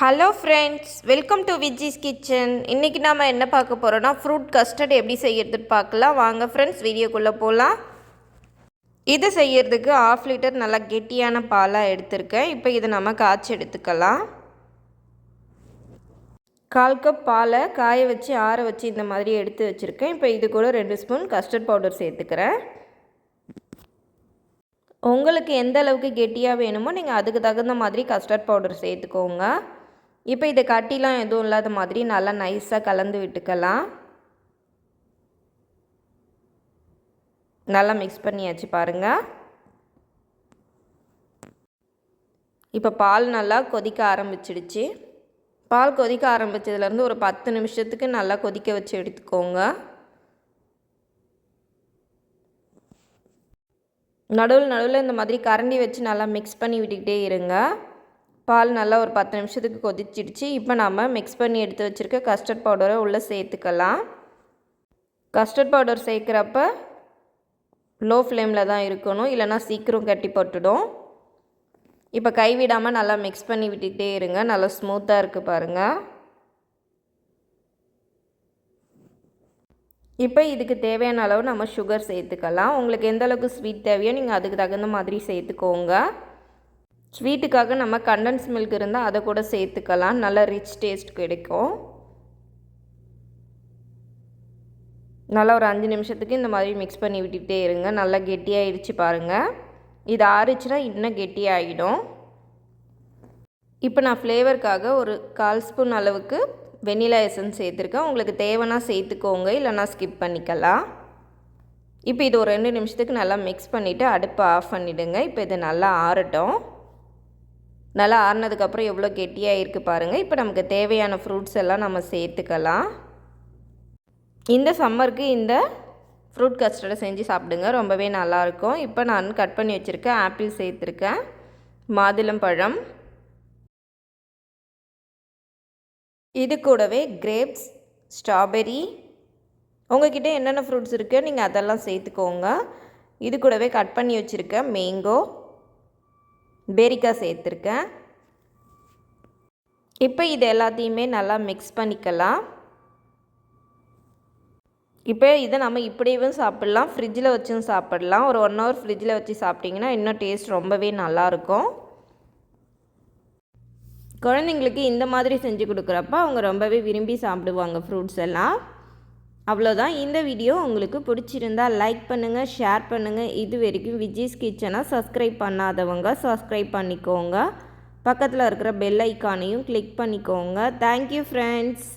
Hello friends welcome to Viji's kitchen இன்றைக்கி நாம் என்ன பார்க்க போகிறோன்னா ஃப்ரூட் கஸ்டர்ட் எப்படி செய்கிறதுன்னு பார்க்கலாம். வாங்க ஃப்ரெண்ட்ஸ் வீடியோக்குள்ளே போகலாம் இது செய்கிறதுக்கு ஆஃப் லிட்டர் நல்லா கெட்டியான பாலாக எடுத்திருக்கேன். இப்போ இதை நம்ம காய்ச்சி எடுத்துக்கலாம். கால் கப் பாலை காய வச்சு ஆற வச்சு இந்த மாதிரி எடுத்து வச்சுருக்கேன். இப்போ இது கூட ரெண்டு ஸ்பூன் கஸ்டர்ட் பவுடர் சேர்த்துக்கிறேன். உங்களுக்கு எந்த அளவுக்கு கெட்டியாக வேணுமோ நீங்கள் அதுக்கு தகுந்த மாதிரி கஸ்டர்ட் பவுடர் சேர்த்துக்கோங்க. இப்போ இதை கட்டிலாம் எதுவும் இல்லாத மாதிரி நல்லா நைஸாக கலந்து விட்டுக்கலாம். நல்லா மிக்ஸ் பண்ணியாச்சு பாருங்கள் இப்போ பால் நல்லா கொதிக்க ஆரம்பிச்சிடுச்சு. பால் கொதிக்க ஆரம்பித்ததுலேருந்து ஒரு பத்து நிமிஷத்துக்கு நல்லா கொதிக்க வச்சு எடுத்துக்கோங்க. நடுவில் நடுவில் இந்த மாதிரி கரண்டி வச்சு நல்லா மிக்ஸ் பண்ணி விட்டுக்கிட்டே இருங்க. பால் நல்லா ஒரு பத்து நிமிஷத்துக்கு கொதிச்சிடுச்சு. இப்போ நம்ம மிக்ஸ் பண்ணி எடுத்து வச்சுருக்க கஸ்டர்ட் பவுடரை உள்ளே சேர்த்துக்கலாம். கஸ்டர்ட் பவுடர் சேர்க்குறப்ப லோ ஃப்ளேமில் தான் இருக்கணும். இல்லைனா சீக்கிரம் கட்டி போட்டுடும். இப்போ கைவிடாமல் நல்லா மிக்ஸ் பண்ணி விட்டுக்கிட்டே இருங்க. நல்லா ஸ்மூத்தாக இருக்குது பாருங்கள் இப்போ இதுக்கு தேவையான அளவு நம்ம சுகர் சேர்த்துக்கலாம். உங்களுக்கு எந்த அளவுக்கு ஸ்வீட் தேவையோ நீங்கள் அதுக்கு தகுந்த மாதிரி சேர்த்துக்கோங்க. ஸ்வீட்டுக்காக நம்ம கண்டன்ஸ் மில்க் இருந்தால் அதை கூட சேர்த்துக்கலாம். நல்ல ரிச் டேஸ்ட் கிடைக்கும். நல்லா ஒரு அஞ்சு நிமிஷத்துக்கு இந்த மாதிரி மிக்ஸ் பண்ணி விட்டுகிட்டே இருங்க. நல்லா கெட்டியாகிடுச்சு பாருங்கள் இது ஆறிச்சுன்னா இன்னும் கெட்டியாகிடும் இப்போ நான் ஃப்ளேவருக்காக ஒரு கால் ஸ்பூன் அளவுக்கு வெனிலா எசன்ஸ் சேர்த்துருக்கேன். உங்களுக்கு தேவைன்னா சேர்த்துக்கோங்க. இல்லைனா ஸ்கிப் பண்ணிக்கலாம். இப்போ இது ஒரு ரெண்டு நிமிஷத்துக்கு நல்லா மிக்ஸ் பண்ணிவிட்டு அடுப்பை ஆஃப் பண்ணிவிடுங்க இப்போ இது நல்லா ஆறட்டும். நல்லா ஆறினதுக்கப்புறம் எவ்வளோ கெட்டியாக இருக்குது பாருங்கள் இப்போ நமக்கு தேவையான ஃப்ரூட்ஸ் எல்லாம் நம்ம சேர்த்துக்கலாம். இந்த சம்மருக்கு இந்த ஃப்ரூட் கஸ்டர்டை செஞ்சு சாப்பிடுங்க. ரொம்பவே நல்லாயிருக்கும். இப்போ நான் கட் பண்ணி வச்சுருக்கேன் ஆப்பிள் சேர்த்துருக்கேன். மாதுளம்பழம் இது கூடவே கிரேப்ஸ் ஸ்ட்ராபெரி. உங்ககிட்ட என்னென்ன ஃப்ரூட்ஸ் இருக்குது நீங்கள் அதெல்லாம் சேர்த்துக்கோங்க. இது கூடவே கட் பண்ணி வச்சுருக்கேன் மேங்கோ. பேரிக்காய் சேர்த்துருக்கேன். இப்போ இது எல்லாத்தையுமே நல்லா மிக்ஸ் பண்ணிக்கலாம். இப்போ இதை நம்ம இப்படியும் சாப்பிட்லாம். ஃப்ரிட்ஜில் வச்சும் சாப்பிட்லாம். ஒரு ஒன் ஹவர் ஃப்ரிட்ஜில் வச்சு சாப்பிட்டிங்கன்னா இன்னும் டேஸ்ட் ரொம்பவே நல்லாயிருக்கும் குழந்தைங்களுக்கு இந்த மாதிரி செஞ்சு கொடுக்குறப்ப அவங்க ரொம்பவே விரும்பி சாப்பிடுவாங்க ஃப்ரூட்ஸ் எல்லாம். அவ்வளோதான். இந்த வீடியோ உங்களுக்கு பிடிச்சிருந்தால் லைக் பண்ணுங்கள் ஷேர் பண்ணுங்கள் இது வரைக்கும் விஜய்ஸ் கிச்சனை சப்ஸ்கிரைப் பண்ணாதவங்க சப்ஸ்கிரைப் பண்ணிக்கோங்க. பக்கத்தில் இருக்கிற பெல் ஐக்கானையும் கிளிக் பண்ணிக்கோங்க. Thank you friends